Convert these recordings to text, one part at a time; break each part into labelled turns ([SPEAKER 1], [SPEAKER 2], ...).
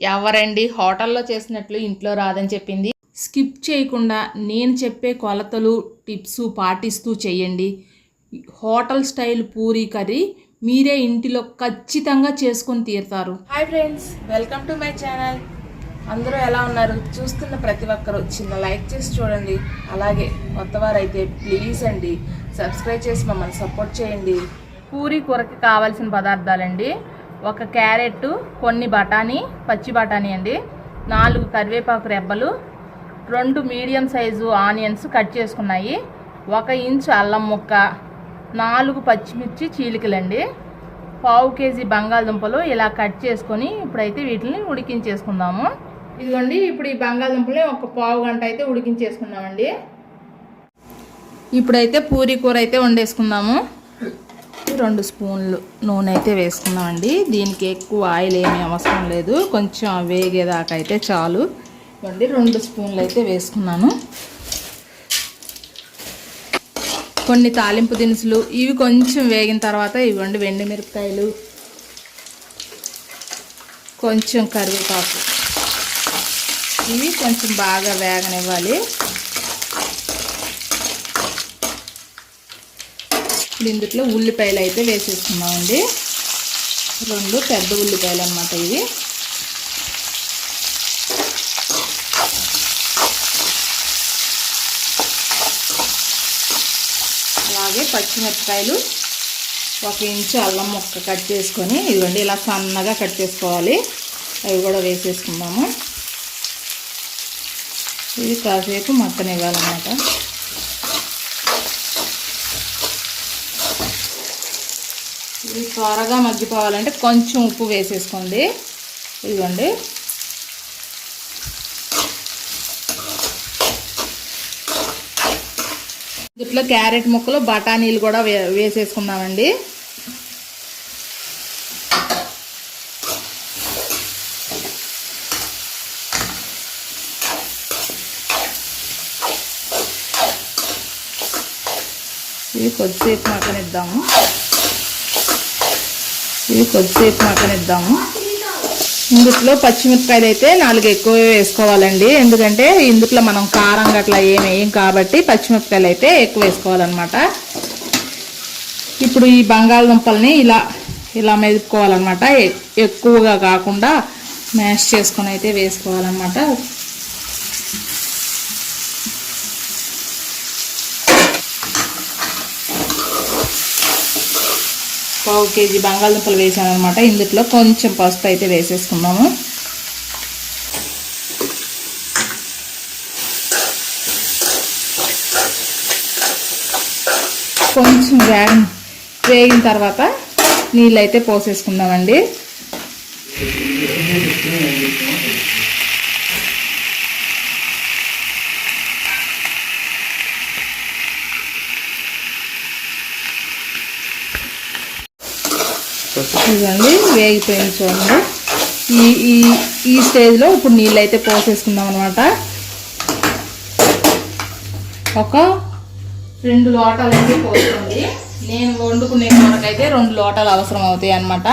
[SPEAKER 1] ఎవరండి? హోటల్లో చేసినట్లు ఇంట్లో రాదని చెప్పింది. స్కిప్ చేయకుండా నేను చెప్పే కొలతలు టిప్స్ పాటిస్తూ చేయండి. హోటల్ స్టైల్ పూరీ కర్రీ మీరే ఇంటిలో ఖచ్చితంగా చేసుకొని తీరుతారు. Hi friends welcome to my channel. అందరూ ఎలా ఉన్నారు? చూస్తున్న ప్రతి ఒక్కరు చిన్న లైక్ చేసి చూడండి. అలాగే కొత్తవారైతే ప్లీజ్ అండి సబ్స్క్రైబ్ చేసి మమ్మల్ని సపోర్ట్ చేయండి. పూరీ కూరకి కావాల్సిన పదార్థాలండి. ఒక క్యారెట్ కొన్ని బఠానీ పచ్చి బఠానీ అండి. నాలుగు కరివేపాకు రెబ్బలు రెండు మీడియం సైజు ఆనియన్స్ కట్ చేసుకున్నాయి. ఒక ఇంచు అల్లం ముక్క నాలుగు పచ్చిమిర్చి చీలికలండి. పావు కేజీ బంగాళదుంపలు ఇలా కట్ చేసుకొని ఇప్పుడైతే వీటిని ఉడికించేసుకుందాము. ఇదిగోండి ఇప్పుడు ఈ బంగాళదుంపలు ఒక పావు గంట అయితే ఉడికించేసుకున్నామండి ఇప్పుడైతే పూరీ కూర అయితే వండేసుకుందాము. రెండు స్పూన్లు నూనె అయితే వేసుకున్నామండి. దీనికి ఎక్కువ ఆయిల్ ఏమీ అవసరం లేదు. కొంచెం వేగేదాకా అయితే చాలు. ఇవ్వండి రెండు స్పూన్లు అయితే వేసుకున్నాను. కొన్ని తాలింపు దినుసులు ఇవి కొంచెం వేగిన తర్వాత ఇవ్వండి వెండి మిరపకాయలు కొంచెం కరివేపాకు. ఇవి కొంచెం బాగా వేగనివ్వాలి. ఇప్పుడు ఇందులో ఉల్లిపాయలు అయితే వేసేసుకుందామండి. రెండు పెద్ద ఉల్లిపాయలు అన్నమాట ఇవి. అలాగే పచ్చిమిరపకాయలు ఒక ఇంచు అల్లం ముక్క కట్ చేసుకొని ఇదిగోండి ఇలా సన్నగా కట్ చేసుకోవాలి. అవి కూడా వేసేసుకుందాము. ఇది కాసేపు మక్కనివ్వాలన్నమాట ఇది త్వరగా మగ్గిపోవాలంటే కొంచెం ఉప్పు వేసేసుకోండి. ఇదిగోండి. ఇట్లా క్యారెట్ ముక్కలు బఠానీలు కూడా వే వేసేసుకున్నామండి ఇవి కొద్దిసేపు ఇద్దాము ఇవి కొద్దిసేపు మగ్గనిద్దాము ఇందుట్లో పచ్చిమిరపకాయలు అయితే నాలుగు ఎక్కువ వేసుకోవాలండి. ఎందుకంటే ఇందులో మనం కారం గట్లా ఏం వేయం కాబట్టి పచ్చిమిరపకాయలు అయితే ఎక్కువ వేసుకోవాలన్నమాట. ఇప్పుడు ఈ బంగాళదుంపల్ని ఇలా ఇలా మెదుపుకోవాలన్నమాట. ఎక్కువగా కాకుండా మ్యాష్ చేసుకొని అయితే వేసుకోవాలన్నమాట. పావు కేజీ బంగాళదుంపలు వేసాను అనమాట ఇందులో కొంచెం పసుపు అయితే వేసేసుకుందాము. కొంచెం వేగ వేగిన తర్వాత నీళ్ళు అయితే పోసేసుకుందామండి. ఇదండి వేగిపోయింది చూడండి. ఈ ఈ ఈ స్టేజ్లో ఇప్పుడు నీళ్ళు అయితే పోసేసుకుందాం అనమాట ఒక రెండు లోటాలు అయితే పోసుకోండి. నేను వండుకునే కూరకైతే రెండు లోటాలు అవసరం అవుతాయి అన్నమాట.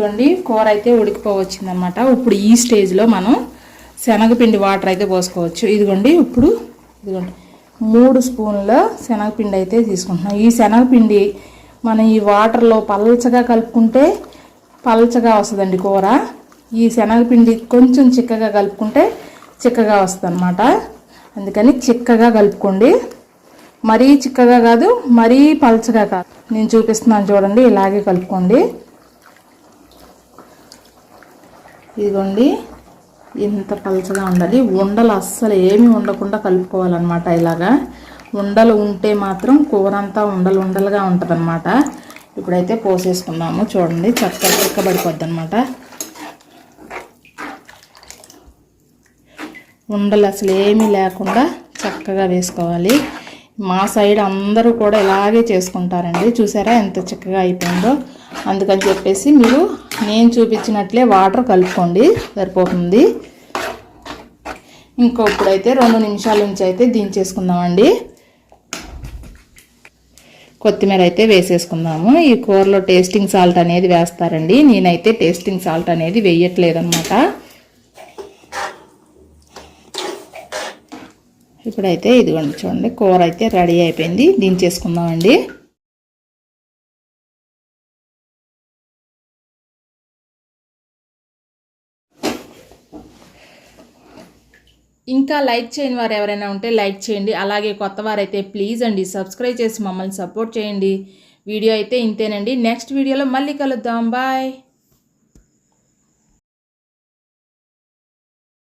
[SPEAKER 1] ఇదిగోండి కూర అయితే ఉడికిపోవచ్చిందనమాట ఇప్పుడు ఈ స్టేజ్లో మనం శనగపిండి వాటర్ అయితే పోసుకోవచ్చు. ఇదిగోండి ఇప్పుడు ఇదిగోండి మూడు స్పూన్ల శనగపిండి అయితే తీసుకుంటున్నాం. ఈ శనగపిండి మనం ఈ వాటర్లో పల్చగా కలుపుకుంటే పల్చగా వస్తుందండి కూర. ఈ శనగపిండి కొంచెం చిక్కగా కలుపుకుంటే చిక్కగా వస్తుంది అనమాట అందుకని చిక్కగా కలుపుకోండి. మరీ చిక్కగా కాదు మరీ పల్చగా కాదు. నేను చూపిస్తున్నాను చూడండి ఇలాగే కలుపుకోండి. ఇదిగోండి ఇంత పలచగా ఉండాలి. ఉండలు అస్సలు ఏమి ఉండకుండా కలుపుకోవాలన్నమాట ఇలాగా. ఉండలు ఉంటే మాత్రం కూర అంతా ఉండలు ఉండలుగా ఉంటుందన్నమాట. ఇప్పుడైతే పోసేసుకుందాము. చూడండి చక్కగా చిక్కబడిపోద్ది అనమాట ఉండలు అసలు ఏమీ లేకుండా చక్కగా వేసుకోవాలి. మా సైడ్ అందరూ కూడా ఇలాగే చేసుకుంటారండి. చూసారా ఎంత చక్కగా అయిపోయిందో. అందుకని చెప్పేసి మీరు నేను చూపించినట్లే వాటర్ కలుపుకోండి సరిపోతుంది. ఇంకో ఇప్పుడైతే రెండు నిమిషాల నుంచి అయితే దించేసుకుందామండి. కొత్తిమీర అయితే వేసేసుకుందాము. ఈ కూరలో టేస్టింగ్ సాల్ట్ అనేది వేస్తారండి. నేనైతే టేస్టింగ్ సాల్ట్ అనేది వేయట్లేదన్నమాట. ఇప్పుడైతే ఇదిగోండి చూడండి కూర అయితే రెడీ అయిపోయింది. దించేసుకుందామండి. ఇంకా లైక్ చేయని వారు ఎవరైనా ఉంటే లైక్ చేయండి. అలాగే కొత్త వారైతే ప్లీజ్ అండి సబ్స్క్రైబ్ చేసి మమ్మల్ని సపోర్ట్ చేయండి. వీడియో అయితే ఇంతేనండి. నెక్స్ట్ వీడియోలో మళ్ళీ కలుద్దాం. బాయ్.